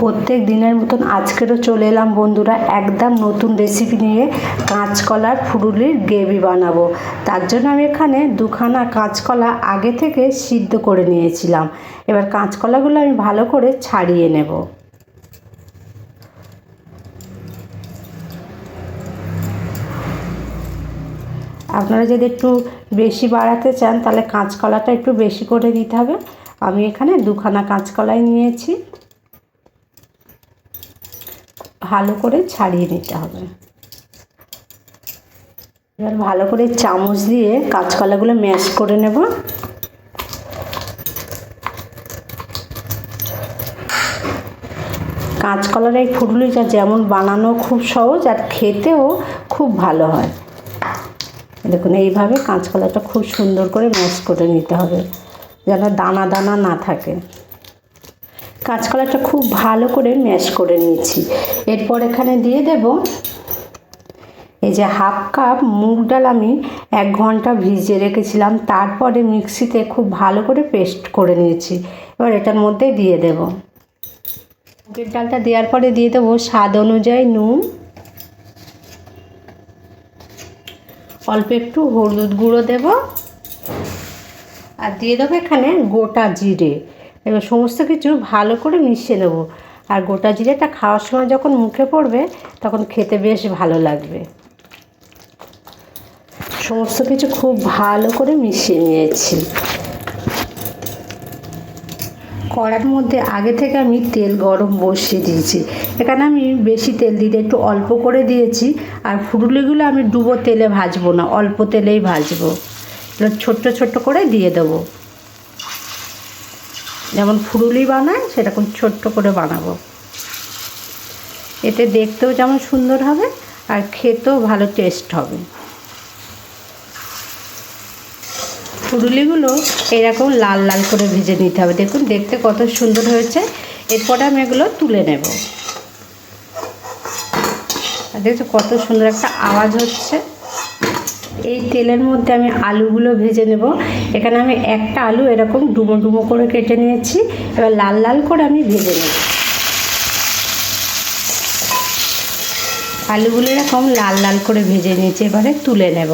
প্রত্যেক দিনের মতন আজকেরও চলে এলাম বন্ধুরা, একদম নতুন রেসিপি নিয়ে কাঁচকলার ফুরুলির গ্রেভি বানাবো। তার জন্য আমি এখানে দুখানা কাঁচকলা আগে থেকে সিদ্ধ করে নিয়েছিলাম। এবার কাঁচকলাগুলো আমি ভালো করে ছাড়িয়ে নেব। আপনারা যদি একটু বেশি বাড়াতে চান, তাহলে কাঁচকলাটা একটু বেশি করে দিতে হবে। আমি এখানে দুখানা কাঁচকলাই নিয়েছি। ভালো করে ছাড়িয়ে নিতে হবে। এবার ভালো করে চামচ দিয়ে কাঁচকলাগুলো ম্যাশ করে নেব। কাঁচকলার এই ফুটলিটা যেমন বানানো খুব সহজ আর খেতেও খুব ভালো হয়। দেখুন, এইভাবে কাঁচকলাটা খুব সুন্দর করে ম্যাশ করে নিতে হবে, যেন দানা দানা না থাকে। কাঁচকলাটা খুব ভালো করে ম্যাশ করে নিয়েছি। এরপর এখানে দিয়ে দেব এই যে হাফ কাপ মুগ ডাল আমি এক ঘণ্টা ভিজিয়ে রেখেছিলাম। তারপরে মিক্সিতে খুব ভালো করে পেস্ট করে নিয়েছি। এবার এটার মধ্যে দিয়ে দেব। মুগের ডালটা দেওয়ার পরে দিয়ে দেবো স্বাদ অনুযায়ী নুন। অল্প একটু হলুদ গুঁড়ো দেব। আর দিয়ে দেবো এখানে গোটা জিরে। এবার সমস্ত কিছু ভালো করে মিশিয়ে নেব। আর গোটা জিরেটা খাওয়ার সময় যখন মুখে পড়বে, তখন খেতে বেশ ভালো লাগবে। সমস্ত কিছু খুব ভালো করে মিশিয়ে নিয়েছি। কড়ার মধ্যে আগে থেকে আমি তেল গরম বসিয়ে দিয়েছি। এখানে আমি বেশি তেল দিতে একটু অল্প করে দিয়েছি। আর ফুরুলিগুলো আমি ডুবো তেলে ভাজবো না, অল্প তেলেই ভাজবো। ছোট্ট ছোট্ট করে দিয়ে দেবো। যেমন ফুরুলি বানায় সেরকম ছোট্ট করে বানাবো। এতে দেখতেও যেমন সুন্দর হবে, আর খেতেও ভালো টেস্ট হবে। ফুরুলিগুলো এরকম লাল লাল করে ভেজে নিতে হবে। দেখুন, দেখতে কত সুন্দর হয়েছে। এরপরে আমি এগুলো তুলে নেব। দেখছ কত সুন্দর একটা আওয়াজ হচ্ছে। এই তেলের মধ্যে আমি আলুগুলো ভেজে নেব। এখানে আমি একটা আলু এরকম ডুমো ডুমো করে কেটে নিয়েছি। এবার লাল লাল করে আমি ভেজে নেব। আলুগুলো এরকম লাল লাল করে ভেজে নিয়েছি, এবারে তুলে নেব।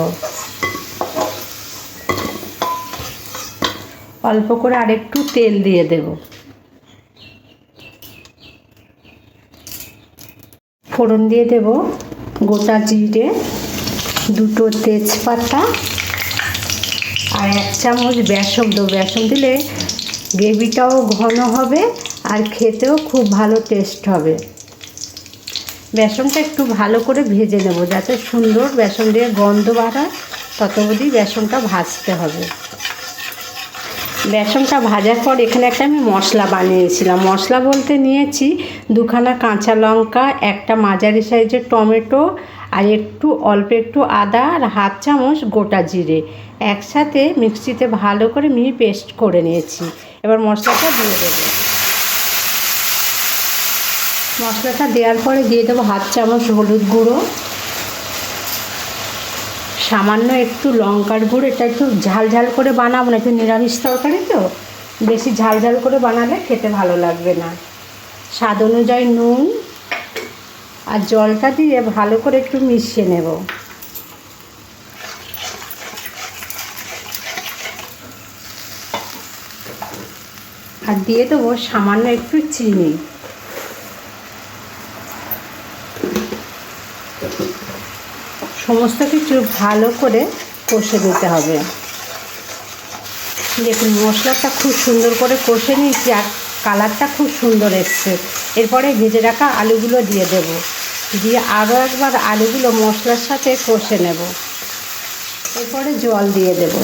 অল্প করে আরেকটু তেল দিয়ে দেব। ফোড়ন দিয়ে দেব গোটা জিরে। দুটো তেজপাতা আর এক চামচ বেসন। দেবো বেসন দিলে গ্রেভিটাও ঘন হবে আর খেতেও খুব ভালো টেস্ট হবে। বেসনটা একটু ভালো করে ভেজে নেব যাতে সুন্দর বেসন দিয়ে গন্ধ বাড়ায় তত অবধি বেসনটা ভাজতে হবে। বেসনটা ভাজার পর এখানে একটা আমি মশলা বানিয়েছিলাম। মশলা বলতে নিয়েছি দুখানা কাঁচা লঙ্কা, একটা মাঝারি সাইজের টমেটো আর একটু, অল্প একটু আদা আর হাফ চামচ গোটা জিরে। একসাথে মিক্সিতে ভালো করে মিহি পেস্ট করে নিয়েছি। এবার মশলাটা দিয়ে দেবো। মশলাটা দেওয়ার পরে দিয়ে দেবো হাফ চামচ হলুদ গুঁড়ো। সামান্য একটু লঙ্কার গুঁড়ো, এটা একটু ঝাল ঝাল করে বানাবো না, একটু নিরামিষ তরকারি তো। বেশি ঝাল ঝাল করে বানালে খেতে ভালো লাগবে না। স্বাদ অনুযায়ী নুন আর জলটা দিয়ে ভালো করে একটু মিশিয়ে নেব। আর দিয়ে দেবো সামান্য একটু চিনি। সমস্ত কিছু ভালো করে কষে দিতে হবে। দেখুন, মশলাটা খুব সুন্দর করে কষে নিয়েছি আর কালারটা খুব সুন্দর এসছে। এরপরে ভেজে রাখা আলুগুলো দিয়ে দেব। দিয়ে আরও একবার আলুগুলো মশলার সাথে কষে নেব। এরপরে জল দিয়ে দেব।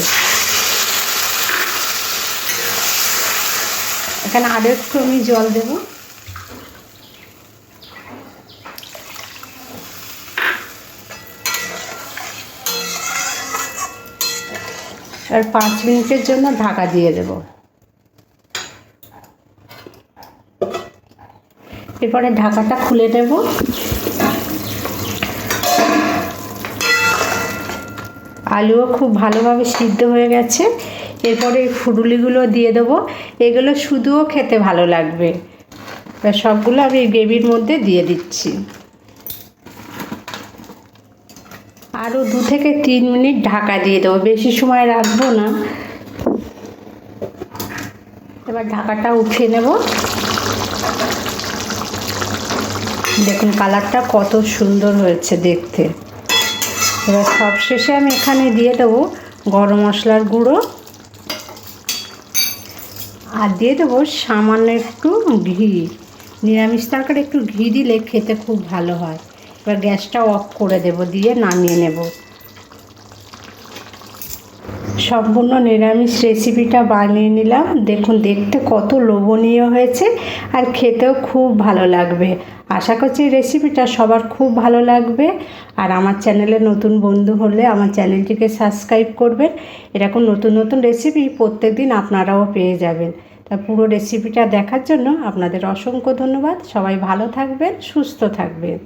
এখানে আরও একটু আমি জল দেবো। আর পাঁচ মিনিটের জন্য ঢাকা দিয়ে দেব। এরপরে ঢাকাটা খুলে দেব আলুও খুব ভালোভাবে সিদ্ধ হয়ে গেছে। এরপরে এই ফুরুলিগুলো দিয়ে দেবো। এগুলো শুধুও খেতে ভালো লাগবে। সবগুলো আমি গ্রেভির মধ্যে দিয়ে দিচ্ছি। আরও দু থেকে তিন মিনিট ঢাকা দিয়ে দেবো। বেশি সময় রাখব না। এবার ঢাকাটা উঠিয়ে নেব। দেখুন, কালারটা কত সুন্দর হয়েছে দেখতে। এবার সব শেষে আমি এখানে দিয়ে দেবো গরম মশলার গুঁড়ো। আর দিয়ে দেবো সামান্য একটু ঘি। নিরামিষ তরকারি একটু ঘি দিলে খেতে খুব ভালো হয়। এবার গ্যাসটা অফ করে দেব, দিয়ে নামিয়ে নেব। সম্পূর্ণ নিরামিষ রেসিপিটা বানিয়ে নিলাম। দেখুন, দেখতে কত লোভনীয় হয়েছে আর খেতেও খুব ভালো লাগবে। আশা করছি রেসিপিটা সবার খুব ভালো লাগবে। আর আমার চ্যানেলে নতুন বন্ধু হলে আমার চ্যানেলটিকে সাবস্ক্রাইব করবেন। এরকম নতুন নতুন রেসিপি প্রত্যেক দিন আপনারাও পেয়ে যাবেন। তা পুরো রেসিপিটা দেখার জন্য আপনাদের অসংখ্য ধন্যবাদ। সবাই ভালো থাকবেন, সুস্থ থাকবেন।